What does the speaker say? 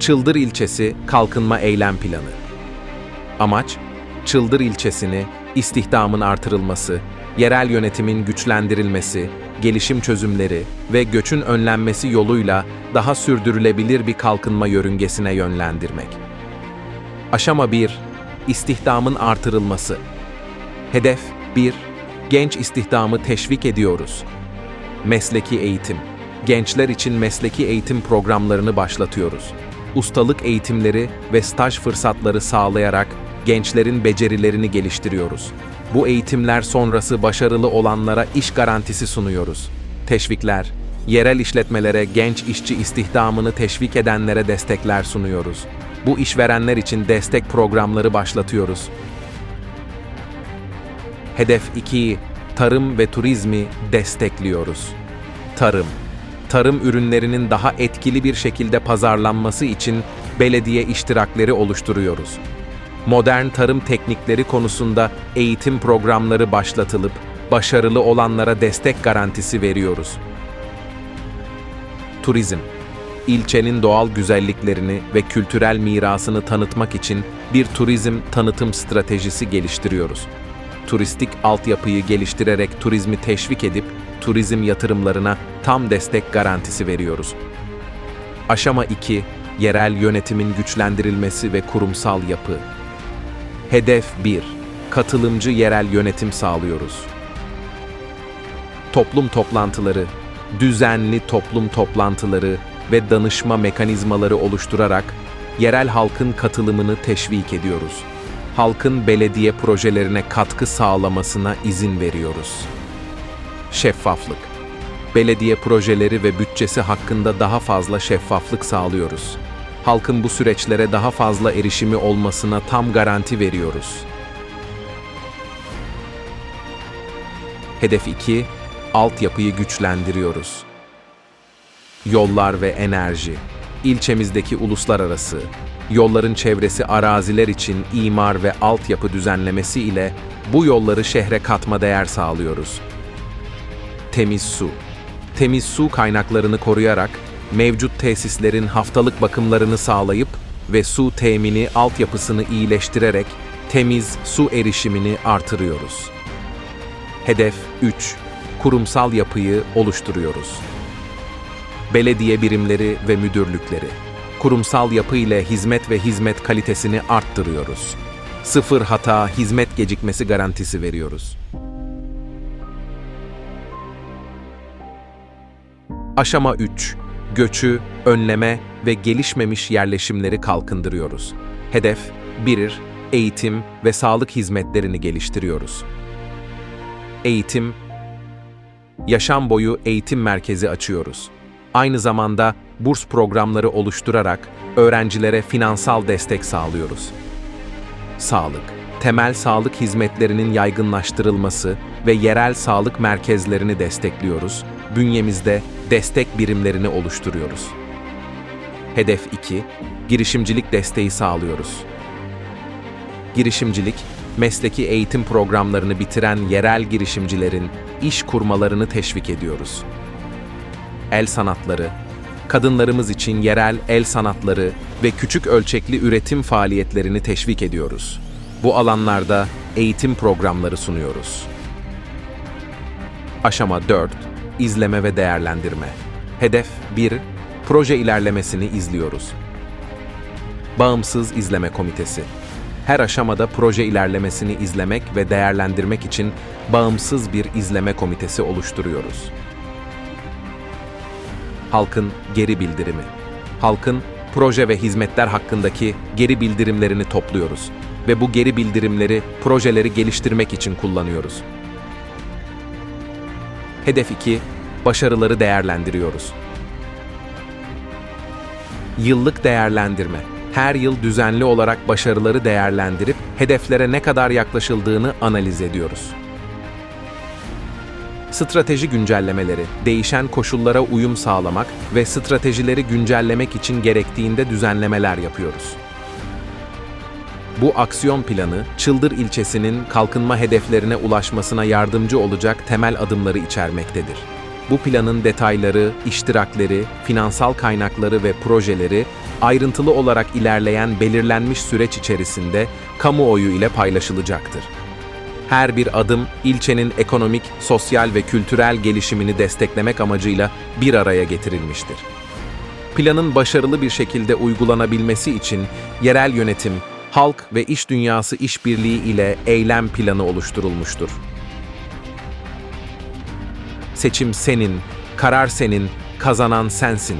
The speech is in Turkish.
Çıldır ilçesi kalkınma eylem planı. Amaç, Çıldır ilçesini istihdamın artırılması, yerel yönetimin güçlendirilmesi, gelişim çözümleri ve göçün önlenmesi yoluyla daha sürdürülebilir bir kalkınma yörüngesine yönlendirmek. Aşama 1. İstihdamın artırılması. Hedef 1. Genç istihdamı teşvik ediyoruz. Mesleki eğitim. Gençler için mesleki eğitim programlarını başlatıyoruz. Ustalık eğitimleri ve staj fırsatları sağlayarak gençlerin becerilerini geliştiriyoruz. Bu eğitimler sonrası başarılı olanlara iş garantisi sunuyoruz. Teşvikler, yerel işletmelere genç işçi istihdamını teşvik edenlere destekler sunuyoruz. Bu işverenler için destek programları başlatıyoruz. Hedef 2. Tarım ve turizmi destekliyoruz. Tarım. Tarım ürünlerinin daha etkili bir şekilde pazarlanması için belediye iştirakleri oluşturuyoruz. Modern tarım teknikleri konusunda eğitim programları başlatılıp başarılı olanlara destek garantisi veriyoruz. Turizm ilçenin doğal güzelliklerini ve kültürel mirasını tanıtmak için bir turizm tanıtım stratejisi geliştiriyoruz. Turistik altyapıyı geliştirerek turizmi teşvik edip turizm yatırımlarına tam destek garantisi veriyoruz. Aşama 2. Yerel yönetimin güçlendirilmesi ve kurumsal yapı. Hedef 1. Katılımcı yerel yönetim sağlıyoruz. Toplum toplantıları, düzenli toplum toplantıları ve danışma mekanizmaları oluşturarak yerel halkın katılımını teşvik ediyoruz. Halkın belediye projelerine katkı sağlamasına izin veriyoruz. Şeffaflık. Belediye projeleri ve bütçesi hakkında daha fazla şeffaflık sağlıyoruz. Halkın bu süreçlere daha fazla erişimi olmasına tam garanti veriyoruz. Hedef 2. Altyapıyı güçlendiriyoruz. Yollar ve enerji. İlçemizdeki uluslararası, yolların çevresi araziler için imar ve altyapı düzenlemesi ile bu yolları şehre katma değer sağlıyoruz. Temiz su. Temiz su kaynaklarını koruyarak mevcut tesislerin haftalık bakımlarını sağlayıp ve su temini altyapısını iyileştirerek temiz su erişimini artırıyoruz. Hedef 3. Kurumsal yapıyı oluşturuyoruz. Belediye birimleri ve müdürlükleri. Kurumsal yapı ile hizmet ve hizmet kalitesini arttırıyoruz. Sıfır hata, hizmet gecikmesi garantisi veriyoruz. Aşama 3. Göçü, önleme ve gelişmemiş yerleşimleri kalkındırıyoruz. Hedef 1. Eğitim ve sağlık hizmetlerini geliştiriyoruz. Eğitim, yaşam boyu eğitim merkezi açıyoruz. Aynı zamanda burs programları oluşturarak öğrencilere finansal destek sağlıyoruz. Sağlık, temel sağlık hizmetlerinin yaygınlaştırılması ve yerel sağlık merkezlerini destekliyoruz. Bünyemizde destek birimlerini oluşturuyoruz. Hedef 2, girişimcilik desteği sağlıyoruz. Girişimcilik, mesleki eğitim programlarını bitiren yerel girişimcilerin iş kurmalarını teşvik ediyoruz. El sanatları, kadınlarımız için yerel el sanatları ve küçük ölçekli üretim faaliyetlerini teşvik ediyoruz. Bu alanlarda eğitim programları sunuyoruz. Aşama 4. İzleme ve değerlendirme. Hedef 1. Proje ilerlemesini izliyoruz. Bağımsız İzleme Komitesi. Her aşamada proje ilerlemesini izlemek ve değerlendirmek için bağımsız bir izleme komitesi oluşturuyoruz. Halkın geri bildirimi. Halkın proje ve hizmetler hakkındaki geri bildirimlerini topluyoruz ve bu geri bildirimleri projeleri geliştirmek için kullanıyoruz. Hedef 2. Başarıları değerlendiriyoruz. Yıllık değerlendirme. Her yıl düzenli olarak başarıları değerlendirip hedeflere ne kadar yaklaşıldığını analiz ediyoruz. Strateji güncellemeleri, değişen koşullara uyum sağlamak ve stratejileri güncellemek için gerektiğinde düzenlemeler yapıyoruz. Bu aksiyon planı, Çıldır ilçesinin kalkınma hedeflerine ulaşmasına yardımcı olacak temel adımları içermektedir. Bu planın detayları, iştirakleri, finansal kaynakları ve projeleri ayrıntılı olarak ilerleyen belirlenmiş süreç içerisinde kamuoyu ile paylaşılacaktır. Her bir adım ilçenin ekonomik, sosyal ve kültürel gelişimini desteklemek amacıyla bir araya getirilmiştir. Planın başarılı bir şekilde uygulanabilmesi için yerel yönetim, halk ve iş dünyası işbirliği ile eylem planı oluşturulmuştur. Seçim senin, karar senin, kazanan sensin